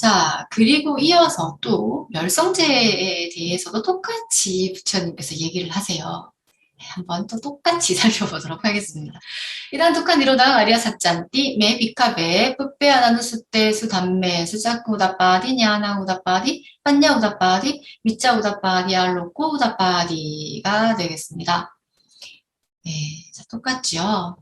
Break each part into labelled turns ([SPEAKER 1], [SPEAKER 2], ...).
[SPEAKER 1] 자, 그리고 이어서 또 멸성제에 대해서도 똑같이 부처님께서 얘기를 하세요. 네, 한번 또 똑같이 살펴보도록 하겠습니다. 이단 독한 이로당 아리아 사짠띠 메 비카베 뿌빼 아나누 수떼 수 담메 수자쿠 우다빠디 냐나 우다빠디 빠냐 우다빠디 미자 우다빠디 알로코 우다빠디가 되겠습니다. 네, 자, 똑같죠.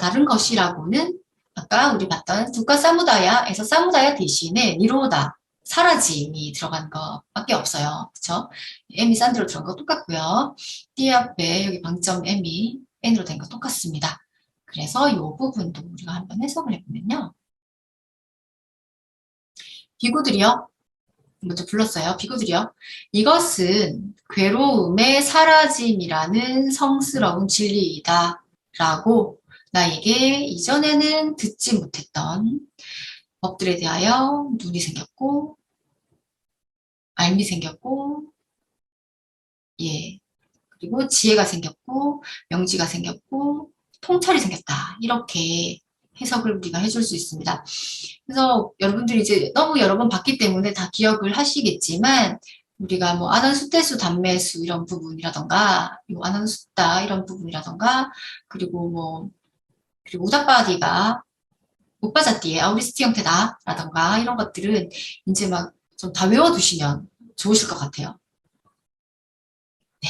[SPEAKER 1] 다른 것이라고는 아까 우리 봤던 두카 사무다야에서 사무다야 대신에 니로다 사라짐이 들어간 것밖에 없어요. 그쵸? M이 산드로 들어간 거 똑같고요. D 앞에 여기 방점 M이 N으로 된 거 똑같습니다. 그래서 이 부분도 우리가 한번 해석을 해보면요. 비구들이요. 먼저 불렀어요. 비구들이요. 이것은 괴로움의 사라짐이라는 성스러운 진리이다. 라고 나에게 이전에는 듣지 못했던 법들에 대하여 눈이 생겼고 알미 생겼고 예 그리고 지혜가 생겼고 명지가 생겼고 통찰이 생겼다 이렇게 해석을 우리가 해줄 수 있습니다. 그래서 여러분들이 이제 너무 여러 번 봤기 때문에 다 기억을 하시겠지만 우리가 뭐 아난수태수 단매수 이런 부분이라던가 아난수다 이런 부분이라던가 그리고 뭐 그리고 우다바디가 오빠자띠의 아우리스티 형태다 라던가 이런 것들은 이제 막 좀 다 외워두시면 좋으실 것 같아요. 네.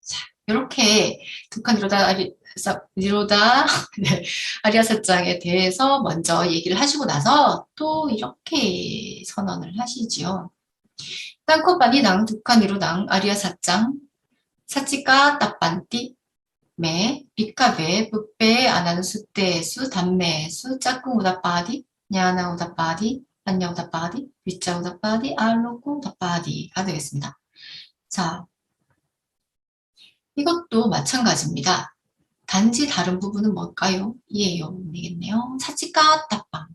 [SPEAKER 1] 자, 이렇게 북한 아리, 이로다 네, 아리아사장에 대해서 먼저 얘기를 하시고 나서 또 이렇게 선언을 하시지요. 땅코바니낭 북한이로당 아리아사장 사치까 따빤띠 매, 비카베, 뿌빼, 아나누수떼수, 담매수, 짝꿍 우다빠디, 냐나 우다빠디, 안녕 우다빠디, 위자 우다빠디, 알로꾸 우다빠디가 되겠습니다. 자, 이것도 마찬가지입니다. 단지 다른 부분은 뭘까요? 이에요. 되겠네요. 사치까 따빵.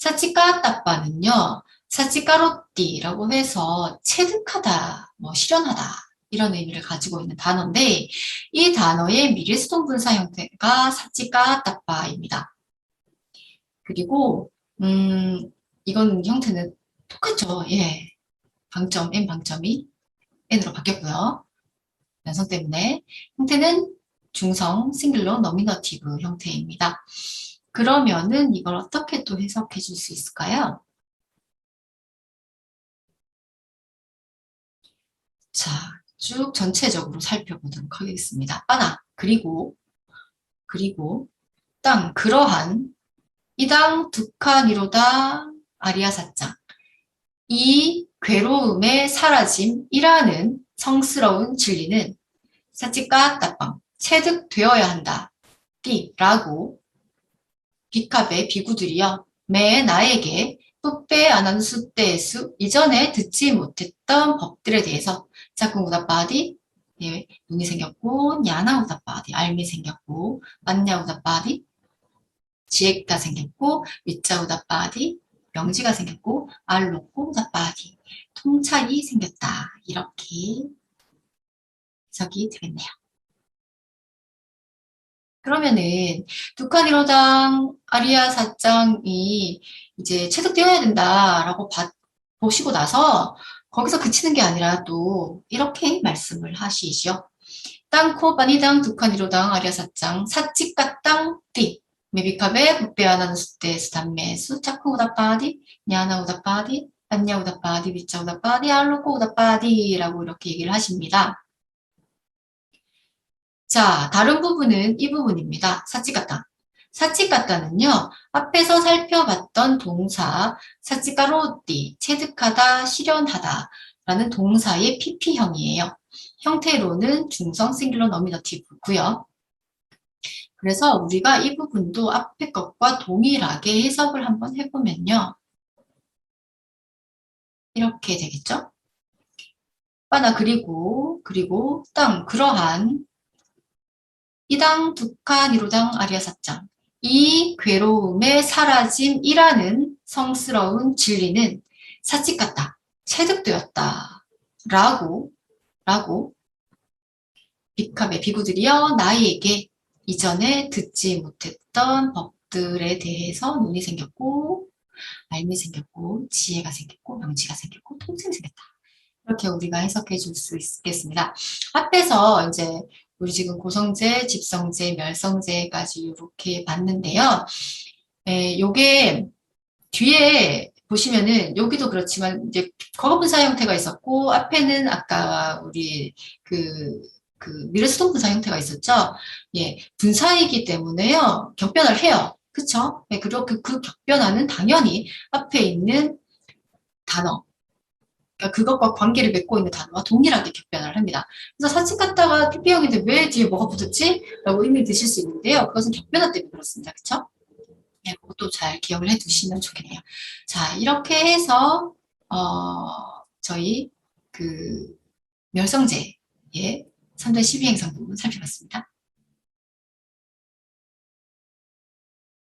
[SPEAKER 1] 사치까 따빵은요, 사치까로띠라고 해서 체득하다, 뭐 실현하다, 이런 의미를 가지고 있는 단어인데 이 단어의 미래수동 분사 형태가 사치가 따빠입니다. 그리고 음 이건 형태는 똑같죠. 예. 방점 n 방점이 n으로 바뀌었고요. 연성 때문에 형태는 중성 싱글러 너미너티브 형태입니다. 그러면은 이걸 어떻게 또 해석해 줄 수 있을까요? 자, 쭉 전체적으로 살펴보도록 하겠습니다. 하나, 그리고, 그리고, 땅, 그러한, 이당 두칸이로다 아리아사짱. 이 괴로움의 사라짐이라는 성스러운 진리는 사치까 따빵, 체득되어야 한다. 띠라고 비캅의 비구들이여 매 나에게 뿌빼 아난수 때수 이전에 듣지 못했던 법들에 대해서 짝꿍 우다빠디 예, 눈이 생겼고 야나 우다빠디 알미 생겼고 만냐 우다빠디 지액가 생겼고 위자 우다빠디 명지가 생겼고 알로코 우다빠디 통찰이 생겼다 이렇게 해석이 되겠네요. 그러면은 두칸이로당 아리아 사장이 이제 체득되어야 된다라고 봐, 보시고 나서 거기서 그치는 게 아니라 또 이렇게 말씀을 하시죠. 땅코 바니당 두칸이로당 아리아 사장 사치까땅 띠 메비카베 부페아나는 수때 수담메수 차크 우다빠디 냐나 우다빠디 안냐 우다빠디 비차 우다빠디 알로코 우다빠디라고 이렇게 얘기를 하십니다. 자, 다른 부분은 이 부분입니다. 사치까땅. 사치까따는요, 앞에서 살펴봤던 동사 사치까로띠, 체득하다, 실현하다 라는 동사의 PP형이에요. 형태로는 중성 싱글러 너미너티브고요. 그래서 우리가 이 부분도 앞에 것과 동일하게 해석을 한번 해보면요. 이렇게 되겠죠? 빠나 그리고 그리고 땅 그러한 이당 두칸 이로당 아리아사짱 이 괴로움의 사라짐이라는 성스러운 진리는 사치 같다, 체득되었다 라고 라고 비캅의 비구들이여 나에게 이전에 듣지 못했던 법들에 대해서 눈이 생겼고 삶이 생겼고, 지혜가 생겼고, 명치가 생겼고, 통증이 생겼다. 이렇게 우리가 해석해 줄 수 있겠습니다. 앞에서 이제 우리 지금 고성제, 집성제, 멸성제까지 이렇게 봤는데요. 에, 요게 뒤에 보시면은 여기도 그렇지만 이제 거분사 형태가 있었고 앞에는 아까 우리 그, 그 미르스톤 분사 형태가 있었죠. 예, 분사이기 때문에요. 격변을 해요. 그쵸? 예, 그리고 그, 그 격변화는 당연히 앞에 있는 단어, 그러니까 그것과 관계를 맺고 있는 단어와 동일하게 격변을 합니다. 그래서 사진 갖다가 PP형인데 왜 뒤에 뭐가 붙었지? 라고 의미 드실 수 있는데요. 그것은 격변화 때문에 그렇습니다. 그쵸? 네, 그것도 잘 기억을 해 두시면 좋겠네요. 자, 이렇게 해서, 어, 저희 그 멸성제의 3대 12행성 부분 살펴봤습니다.